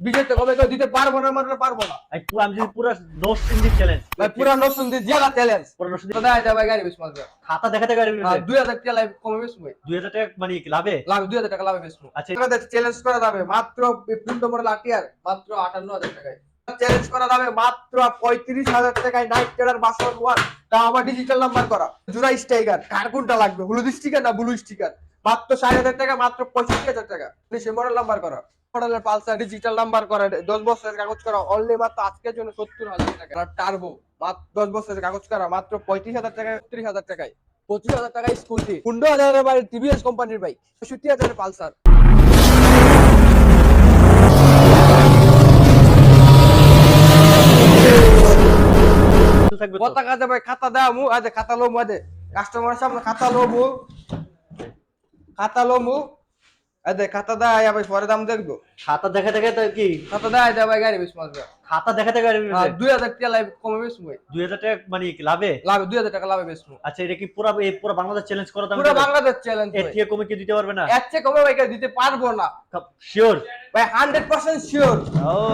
বিজয়তে কবে দিতে পারব না মানে পারব না? ভাই পুরো আমি যদি পুরো নো সিন্দি চ্যালেঞ্জ ভাই পুরা নসুন দিয়ে জেলা চ্যালেঞ্জ পুরো নো সিন্দি তো ভাই গাড়ি বেশ মাঝে খাতা দেখাতে গাড়ি দুই হাজার টাকা লাইভ কমে বেশ ভাই দুই হাজার টাকা মানে কি লাভে? লাভ দুই হাজার টাকা লাভে বেশ আচ্ছা। চ্যালেঞ্জ করা যাবে মাত্র আটান্ন হাজার টাকায়। চ্যালেঞ্জ করা যাবে মাত্র পঁয়ত্রিশ হাজার টাকায় নাইট ট্রেডার বাসন ওয়ান তা আমার ডিজিটাল নাম্বার করা। জুড়া স্টিকার কার কোনটা লাগবে? হলুদ স্টিকার না ব্লু স্টিকার মাত্র ষাট হাজার টাকা মাত্র পঁয়ষট্টি হাজার টাকা। সে মডেল নাম্বার করা। মডেলের পালসার ডিজিটাল নাম্বার করা দশ বছরের কাগজ করা অনলি মাত্র আজকের জন্য সত্তর হাজার টাকা। টার্বো দশ বছরের কাগজ করা মাত্র পঁয়ত্রিশ হাজার টাকায় ত্রিশ হাজার টাকায়। পঁচিশ হাজার টাকায় স্কুটি পনেরো হাজারের বাড়ি টিভিএস কোম্পানির বাইক পঁয়ষট্টি হাজারের পালসার। পতাকা দেবে খাতা দেওয়া মু আদে খাতা লো মু আদে কাস্টমারের সামনে খাতা লো মু খাতা লো মু আদে খাতা দেয় আবার পরে দাম দেখব। খাতা দেখে দেখে তো কি? খাতা দেয় দেয় ভাই গাড়ি বেশ মাসবে খাতা দেখাতে গাড়ি দুই হাজার টাকা লাইভ কমে ভাই। দুই হাজার টাকা মানে লাভে? লাভে দুই হাজার টাকা লাভে বেশ আচ্ছা এটা কি পুরো এই পুরো বাংলাদেশ চ্যালেঞ্জ করা পুরো বাংলাদেশ চ্যালেঞ্জ এর থেকে কমে কি দিতে পারবে না? এর চেয়ে কমে ভাই দিতে পারব না। শিওর ভাই হান্ড্রেড পার্সেন্ট শিওর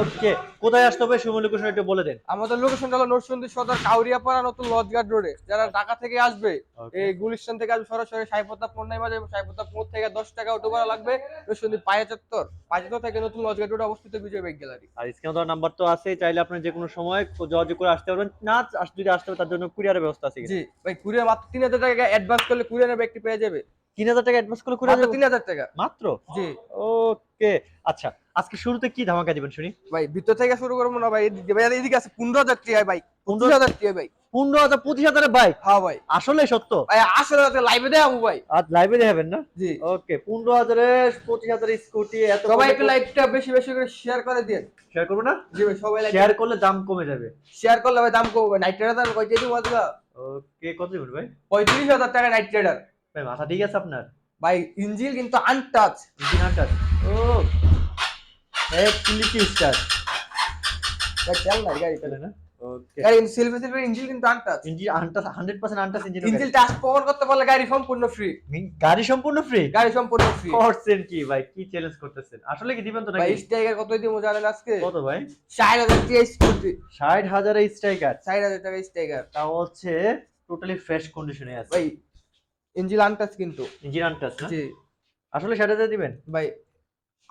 ওকে কোথায় আসতে হবে? সুমন লোকেশন একটু বলে দেন। আমাদের লোকেশনটা হলো নরসিংদী সদর কাউরিয়াপাড়া নতুন লজগার্ড রোডে যারা ঢাকা থেকে আসবে. এই গুলিস্তান থেকে আসবে সরাসরি সাইপত্তা পণ্যায় বাজে সাইপত্তা মোড় থেকে দশ টাকা অটো ভাড়া লাগবে। নরসিংদী পায়ে চত্বর পায়ে থেকে নতুন লজগার্ড রোডে অবস্থিত বিজয় বাইক গ্যালারি আর স্ক্রিনে দেওয়ার নাম্বার তো আছে। চাইলে আপনি যে কোনো সময় যোগাযোগ করে আসতে পারবেন। না যদি আসতে হবে তার জন্য কুরিয়ারের ব্যবস্থা আছে জি ভাই কুরিয়ার মাত্র তিন হাজার টাকা অ্যাডভান্স করলে কুরিয়ারের ব্যক্তি পেয়ে যাবে। তিন হাজার টাকা অ্যাডভান্স করলে কুরিয়ার তিন হাজার টাকা। মাত্র? জি। ওকে আচ্ছা আজকে শুরুতে কি ধামাকা দিবেন শুনি? ভাই ভিতর থেকে শুরু করব না ভাই এদিকে ভাই এদিকে আছে পনেরো হাজার টাকা ভাই পনেরো হাজার টাকা ভাই। পনেরো হাজার পঁচিশ হাজারের বাইক হ্যাঁ ভাই। আসলে সত্য। ভাই আসলে লাইভে দেয় আমু ভাই। আজ লাইভে দেখাবেন না? জি। ওকে পনেরো হাজারের পঁচিশ হাজারের স্কুটি এত সবাই একটু লাইভটা বেশি বেশি করে শেয়ার করে দিন শেয়ার করব না? জি ভাই সবাই শেয়ার করলে দাম কমে যাবে। শেয়ার করলে ভাই দাম কমবে। নাইট ট্রেডার দাম কই যেটি মজা ওকে কত দিবেন ভাই? পঁয়ত্রিশ হাজার টাকা নাইট ট্রেডার ভাই মাথা ঠিক আছে আপনার? ভাই ইঞ্জিল কিন্তু আনটাচ ইঞ্জিন আনটাচ ও এক লিটি স্টার তেল নাই গাড়ি না? ওকে গাড়ি সিলভার সিলভার ইঞ্জিল কিন্তু untouch engine untouch untouch touch করতে পারলে গাড়ি সম্পূর্ণ ফ্রি গাড়ি সম্পূর্ণ ফ্রি গাড়ি সম্পূর্ণ ফ্রি করছেন কি ভাই কি চ্যালেঞ্জ করতেছেন? আসলে কি দিবেন তো ভাই স্ট্রাইকার কত জানেন আজকে? ভাই? স্কুটি স্ট্রাইকার টাকা স্ট্রাইকার তাও হচ্ছে টোটালি ফ্রেশ কন্ডিশনে আছে। ভাই আনটাচ কিন্তু। ইঞ্জিন আনটাচ না? জি। আসলে ষাট হাজার দিবেন? ভাই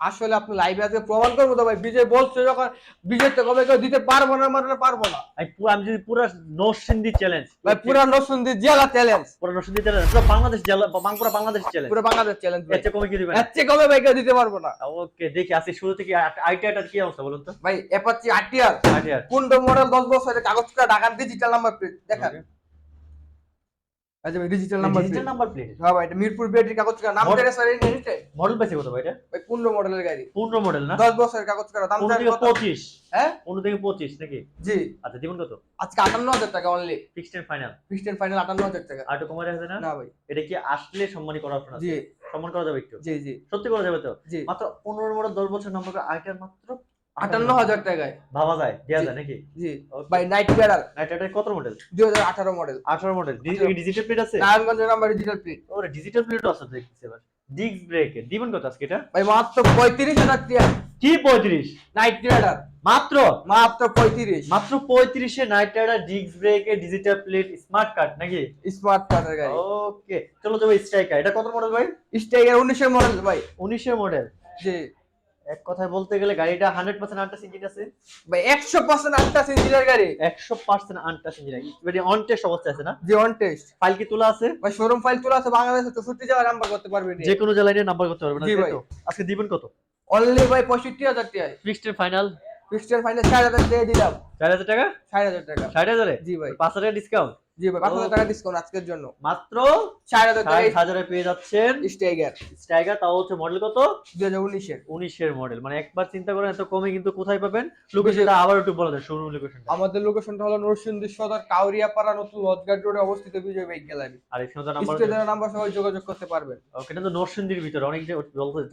আসলে আপনি লাইভে আজকে প্রমাণ করব তো ভাই বিজয় বলছে যখন বিজয় তো কবে কেউ দিতে পারব না মানে পারব না। পুরো আমি যদি পুরো নরসিংদী চ্যালেঞ্জ ভাই পুরা নসুন দিয়ে জেলা চ্যালেঞ্জ পুরো নরসিংদী চ্যালেঞ্জ পুরো বাংলাদেশ জেলা বা পুরো বাংলাদেশ চ্যালেঞ্জ পুরো বাংলাদেশ চ্যালেঞ্জ ভাই। চেয়ে কমে কি দিবেন চেয়ে কবে ভাই কেউ দিতে পারব না। ওকে দেখি আসি শুরু থেকে আইটিআইটা কি অবস্থা বলুন তো? ভাই অ্যাপাচি আরটিআর আইটিআর কুন্ডো মডেল 10 বছরের কাগজ করা ঢাকার ডিজিটাল নাম্বার প্লেট দেখা আচ্ছা ভাই digital number digital number plate হ্যাঁ ভাই এটা মিরপুর ব্যাটারি কাগজ করা নাম Mod- স্যার এই মডেল পাইছে কত ভাই এটা? ভাই কুন্ডো মডেলের গাড়ি। পনেরো মডেল না? 10 বছরের কাগজ করা দাম পনেরো কত? পঁচিশ। হ্যাঁ? পনেরো থেকে পঁচিশ নাকি? জি। আচ্ছা দিবেন কত? আজকে 58000 টাকা only fixed and final fixed and final 58000 টাকা। আর না? না ভাই। এটা কি আসলে সম্মানী জি। করা যাবে একটু? জি জি। সত্যি করা যাবে তো? মাত্র পনেরো মডেল দশ বছর নম্বর আইটার মাত্র 58000 টাকায়। ভাবা যায় দেওয়া যায় নাকি? জি. ভাই নাইট রাইডার না, এটা এটা কত মডেল 2018 মডেল আঠারো মডেল ডিজিটাল প্লেট আছে? নারায়ণগঞ্জের নাম্বার ডিজিটাল প্লেট ওরে ডিজিটাল প্লেটও আছে দেখতেছি এবার। ডিস্ক ব্রেক দিবেন কত আজকে এটা? ভাই মাত্র 35000 টাকা কি পঁয়ত্রিশ? নাইট রাইডার মাত্র? মাত্র 35 মাত্র পঁয়ত্রিশে নাইট রাইডার ডিস্ক ব্রেকে ডিজিটাল প্লেট স্মার্ট কার্ড নাকি? স্মার্ট কার্ডের গাড়ি। ওকে চলো যাব স্ট্রাইকার এটা কত মডেল ভাই? স্টাইগার 19 এর মডেল ভাই। উনিশের মডেল জি। এক কথায় বলতে গেলে গাড়িটা হান্ড্রেড পার্সেন্ট আনটাস ইঞ্জিন আছে। ভাই 100% আনটাস ইঞ্জিনের গাড়ি। একশো পার্সেন্ট আনটাস ইঞ্জিন মানে অন টেস্ট অবস্থা আছে না? জি অন টেস্ট ফাইল কি তোলা আছে? ভাই শোরুম ফাইল তোলা আছে বাংলাদেশে 64 জায়গা নাম্বার করতে পারবেন যে কোনো জেলায় নিয়ে নাম্বার করতে পারবে না জি ভাই। আজকে দিবেন কত? অনলি ভাই 65000 টাকা ফিক্সড ফাইনাল ফিক্সড ফাইনাল 4000 টাকা দিলাম। চার হাজার টাকা? 4000 টাকা। ষাট হাজারে? জি ভাই। পাঁচ হাজার ডিসকাউন্ট জি ভাই 5000 টাকা ডিসকাউন্ট আজকের জন্য? মাত্র 4000 টাকা হাজারে পেয়ে যাচ্ছেন স্টাইগার স্ট্রাইকার তাও হচ্ছে মডেল কত? 2019 এর উনিশের। মডেল মানে একবার চিন্তা করেন এত কমে কিন্তু কোথায় পাবেন? লোকেশনটা আবার একটু বলা যায় শোরুম লোকেশনটা আমাদের লোকেশনটা হলো নরসিংদী সদর কাউরিয়াপাড়া নতুন লজগার্ড রোডে অবস্থিত বিজয় বাইক গ্যালারি আর তো নাম্বার স্টেজের নাম্বার সবাই যোগাযোগ করতে পারবেন। ওকে এটা তো নরসিংদীর ভিতরে অনেক যে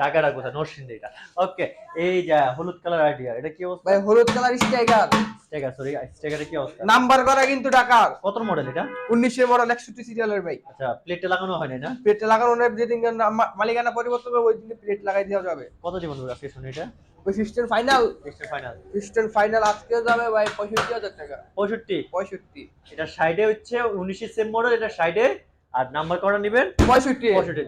জায়গাটা কোথায়? নরসিংদীটা ওকে এই যা হলুদ কালার আইডিয়া এটা কি অবস্থা? ভাই হলুদ কালার স্টাইগার স্ট্রাইকার সরি স্ট্রাইকারের কি অবস্থা? নাম্বার করা কিন্তু ঢাকার। কত মডেল এটা? 19 এর মডেল 61 সিরিয়ালের বাইক আচ্ছা প্লেটে লাগানো হয় না? প্লেট লাগানো নেই যেদিন মালিকানা পরিবর্তন হবে ওই দিন প্লেট লাগাই দেওয়া যাবে। কত জীবন শুনি এটা? ওই ফাইনাল ফাইনাল ফিস্টেন ফাইনাল আজকে যাবে ভাই পঁয়ষট্টি হাজার টাকা। পঁয়ষট্টি? পঁয়ষট্টি। এটা সাইডে হচ্ছে উনিশে সেম মডেল এটা সাইডে আর নাম্বার কটা নেবেন? পঁয়ষট্টি।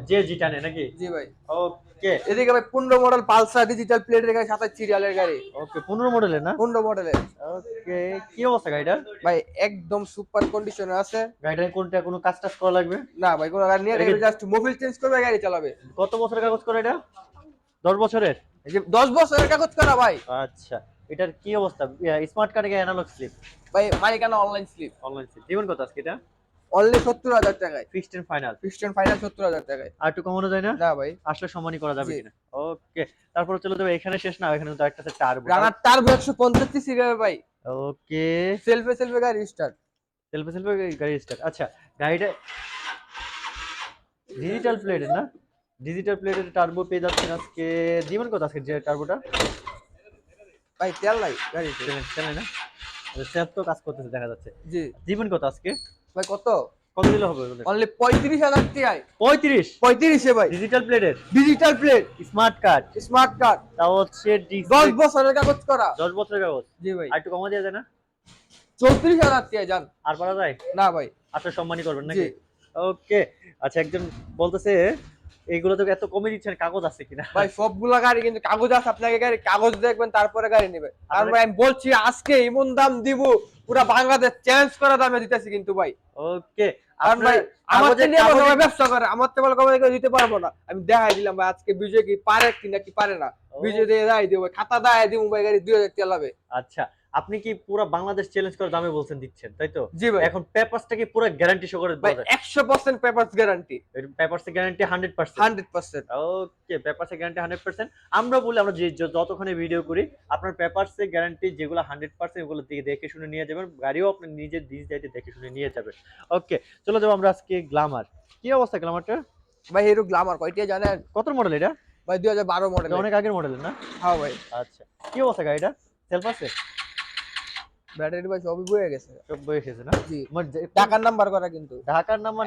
যে জিটা নেই নাকি? জি ভাই। ওকে এদিকে ভাই পনেরো মডেল পালসার ডিজিটাল প্লেটের গাড়ি সাতাশ সিরিয়ালের গাড়ি। ওকে পনেরো মডেলের না? পনেরো মডেলের ওকে কি অবস্থা গাড়িটার? ভাই একদম সুপার কন্ডিশনে আছে। গাড়িটার কোনটা কোনো কাজ টাজ করা লাগবে? না ভাই কোনো গাড়ি নিয়ে জাস্ট মোবিল চেঞ্জ করবে গাড়ি চালাবে। কত বছরের কাগজ করে এটা? দশ বছরের? এই যে দশ বছরের কাগজ করা ভাই। আচ্ছা এটার কি অবস্থা? স্মার্ট কার্ডে অ্যানালগ স্লিপ ভাই মালিকানা অনলাইন স্লিপ অনলাইন স্লিপ জীবন কত আজকে এটা? অনলি সত্তর হাজার টাকায়। ফিক্সড এন্ড ফাইনাল ফিস্টেন ফাইনাল সত্তর হাজার টাকায়। আর একটু কমানো যায় না? না ভাই। আসলে সম্মানই করা যাবে। কিনা। ওকে তারপর চলে যাবে এখানে শেষ না এখানে তো একটা টার্বো রানার টার্বো একশো পঞ্চাশ সিসি গাড়ি ভাই। ওকে সেলফে সেলফে গাড়ি স্টার্ট সেলফে সেলফে গাড়ি স্টার্ট আচ্ছা গাড়িটা ডিজিটাল প্লেটের না? ডিজিটাল প্লেটের টার্বো পেয়ে যাচ্ছেন আজকে। জীবন কত আজকে যে টার্বোটা ভাই তেল নাই চ্যানেল চ্যানেল না? সেলফ তো কাজ করতেছে দেখা যাচ্ছে। জি। জীবন কত আজকে? ভাই কত? কত দিলে হবে অনলি পঁয়ত্রিশ হাজার টিআই পঁয়ত্রিশ? পঁয়ত্রিশে ভাই। ডিজিটাল প্লেটের digital plate smart card smart card তা হচ্ছে দশ বছরের কাগজ করা। দশ বছরের কাগজ? জি ভাই। আর একটু কমা দেওয়া যায় না চৌত্রিশ হাজার টিআই যান। আর পারা যায়? না ভাই। আসলে সম্মানই করবেন নাকি? ওকে। আচ্ছা একজন বলতেছে এইগুলো তো এত কমে দিচ্ছেন কাগজ আছে কিনা? ভাই সবগুলা গাড়ি কিন্তু কাগজ আছে আপনাকে গাড়ি কাগজ দেখবেন তারপরে গাড়ি নেবে। কারণ ভাই আমি বলছি আজকে এমন দাম দিব পুরা বাংলাদেশ চেঞ্জ করা দামে দিতেছি কিন্তু ভাই। ওকে কারণ ভাই আমার নিয়ে ব্যবসা করে আমার থেকে বলে দিতে পারব না। আমি দেখাই দিলাম ভাই আজকে বিজয় কি পারে কি নাকি পারে না। বিজয় দিয়ে দেখাই দিব খাতা দেখাই দিব ভাই গাড়ি দুই হাজার লাগবে আচ্ছা আপনি কি পুরো বাংলাদেশ চ্যালেঞ্জ করে দামে বলছেন দিচ্ছেন তাই তো? জি ভাই। এখন পেপারসটা কি পুরো গ্যারান্টি শো করে ভাই একশো percent paper guarantee papers guarantee hundred percent hundred percent okay papers guarantee hundred percent আমরা বলি আমরা যে যতক্ষণে ভিডিও করি আপনার পেপারস গ্যারান্টি যেগুলো হান্ড্রেড পার্সেন্ট ওগুলো দিয়ে দেখে শুনে নিয়ে যাবেন গাড়িও আপনি নিজে দিস যাইতে দেখে শুনে নিয়ে যাবেন। ওকে চলো যাব আমরা আজকে গ্লামার কি অবস্থা গ্লামারটা ভাই হিরো গ্লামার কয়টা জানেন? কত মডেল এটা? ভাই দুই হাজার বারো মডেল অনেক আগের মডেল না? হ্যাঁ ভাই। আচ্ছা। কি অবস্থা গাড়িটা? সেলফ আছে? ব্যাটারি ভাই সবই বয়ে গেছে। সব বয়ে গেছে না? জি। ঢাকার নাম্বার করা কিন্তু। ঢাকার নাম্বার।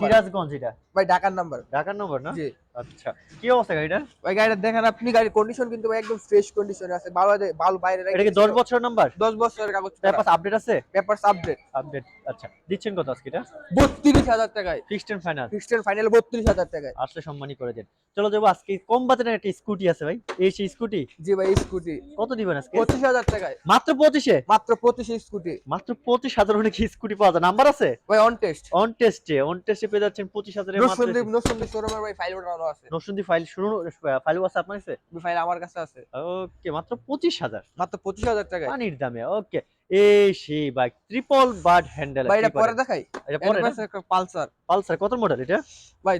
সিরাজগঞ্জ এটা? ভাই ঢাকার নাম্বার। ঢাকার নাম্বার না? জি। আচ্ছা কি অবস্থা গাড়িটা? ভাই গাড়িটা দেখেন আপনি গাড়ির কন্ডিশন কিন্তু একদম ফ্রেশ কন্ডিশনে আছে। ভালো ভালো বাইরে এটা কি দশ বছর নাম্বার দশ বছরের কাগজ পেপার আপডেট আছে? পেপারস আপডেট আপডেট আচ্ছা। দিচ্ছেন কত আজকে এটা? বত্রিশ হাজার টাকায়। Fixed and final fixed final বত্রিশ হাজার টাকায়। আসলে সম্মানই করে দেন। চলো যাব আজকে কম বাজেটের একটা স্কুটি আছে ভাই। এই সেই স্কুটি জি ভাই স্কুটি কত দিবেন আজকে? পঁচিশ হাজার টাকায়। মাত্র পঁচিশে? মাত্র পঁচিশ স্কুটি মাত্র পঁচিশ হাজার হলে কি স্কুটি পাওয়া যায়। নাম্বার আছে? ভাই অন টেস্ট অন টেস্টে অন টেস্টে পেয়ে যাচ্ছেন পঁচিশ হাজারের মাত্র। নসন্দীপ নসন্দীপ শোরুমের ভাই ফাইল ওঠানো আছে। নরসিংদী ফাইল শুরু ফাইল আছে আপনার কাছে? ফাইল আমার কাছে আছে। ওকে মাত্র পঁচিশ হাজার। মাত্র পঁচিশ হাজার টাকায়। পানির দামে ওকে এই সেই বাইক ট্রিপল বার্ড হ্যান্ডেল ভাই এটা পরে দেখাই? এটা পরে? পালসার পালসার কত মডেল এটা? ভাই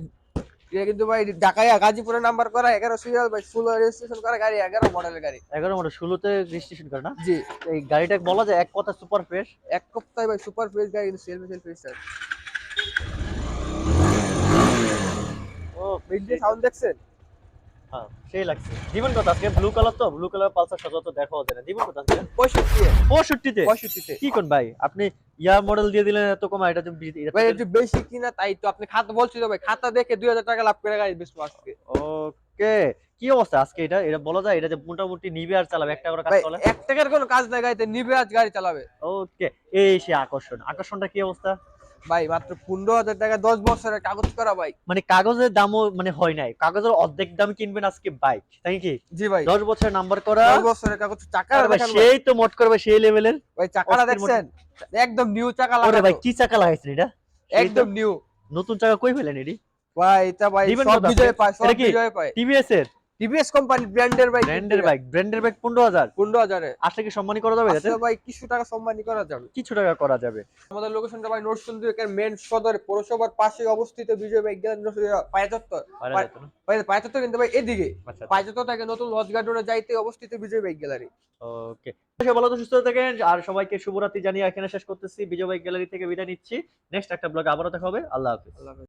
এটা কিন্তু ভাই ঢাকায় গাজীপুরে নাম্বার করা এগারো সিরিয়াল ভাই ফুল রেজিস্ট্রেশন করা গাড়ি এগারো মডেলের গাড়ি। এগারো মডেল ষোলোতে রেজিস্ট্রেশন করে না? জি। এই গাড়িটা বলা যায় এক কথা সুপার ফ্রেশ এক সপ্তাহে ভাই সুপার ফ্রেশ গাড়ি কিন্তু সেলফি সেলফি স্টার ও মিড সাউন্ড দেখছেন? হ্যাঁ সেই লাগছে। জীবন কথা আজকে ব্লু কালার তো ব্লু কালার পালসার সচরাচর দেখা যায় না। জীবন কথা আজকে? পঁয়ষট্টি পঁয়ষট্টিতে? পঁয়ষট্টিতে। কি কোন ভাই? আপনি ইয়ার মডেল দিয়ে দিলেন এত কমা এটা তো ভাই একটু বেশি কিনা তাই তো আপনি খাতা বলছি তো ভাই খাতা দেখে দুই হাজার টাকা লাভ করে গাড়ি বেশি আজকে। ওকে কি অবস্থা আজকে এটা? এটা বলা যায় এটা যে মোটামুটি নিবে আর চালাবে একটা করে কাজ চলে? এক টাকার কোনো কাজ নাই গাড়িতে নিবে আজ গাড়ি চালাবে। ওকে এই সে আকর্ষণ। আকর্ষণটা কি অবস্থা? ভাই মাত্র পনেরো হাজার টাকা দশ বছরের কাগজ করা ভাই মানে কাগজের দামও মানে হয় নাই। কাগজের অর্ধেক দাম কিনবেন আজকে বাইক তাই কি? জি ভাই। দশ বছরের নাম্বার করা। দশ বছরের কাগজ চাকা। সেই তো মোট করবে সেই লেভেলের ভাই চাকাটা দেখছেন? একদম নিউ চাকা ওরে ভাই কি চাকা লাগাইছেন এটা? একদম নিউ নতুন চাকা কই ফেলেন এটি? ভাই এটা ভাই সব বিজয় পায় সব? বিজয় পায়। টিভিএস এর টিভিএস কোম্পানি ব্র্যান্ডের ভাই ব্র্যান্ডের বাইক ব্র্যান্ডের বাইক পনেরো হাজার। পনেরো হাজারে। আসলে কি সম্মানী করা যাবে আচ্ছা ভাই কিছু টাকা সম্মানী করা যাবে। কিছু টাকা করা যাবে। আমাদের লোকেশনটা ভাই মেন সদর পৌরসভার পাশে অবস্থিত বিজয়? ভাই পায়চত্বর কিন্তু ভাই এদিকে। আচ্ছা পায়চত্বর থেকে নতুন লজ গার্ডেনে যাইতে অবস্থিত বিজয় বাইক গ্যালারি ওকে। ভালো তো সুস্থ থাকেন। আর সবাইকে শুভরাত্রি জানিয়ে এখানে শেষ করতেছি। বিজয় বাইক গ্যালারি থেকে বিদায় নিচ্ছি। নেক্সট একটা ব্লগ আবারও দেখা হবে। আল্লাহ হাফিজ। আল্লাহ।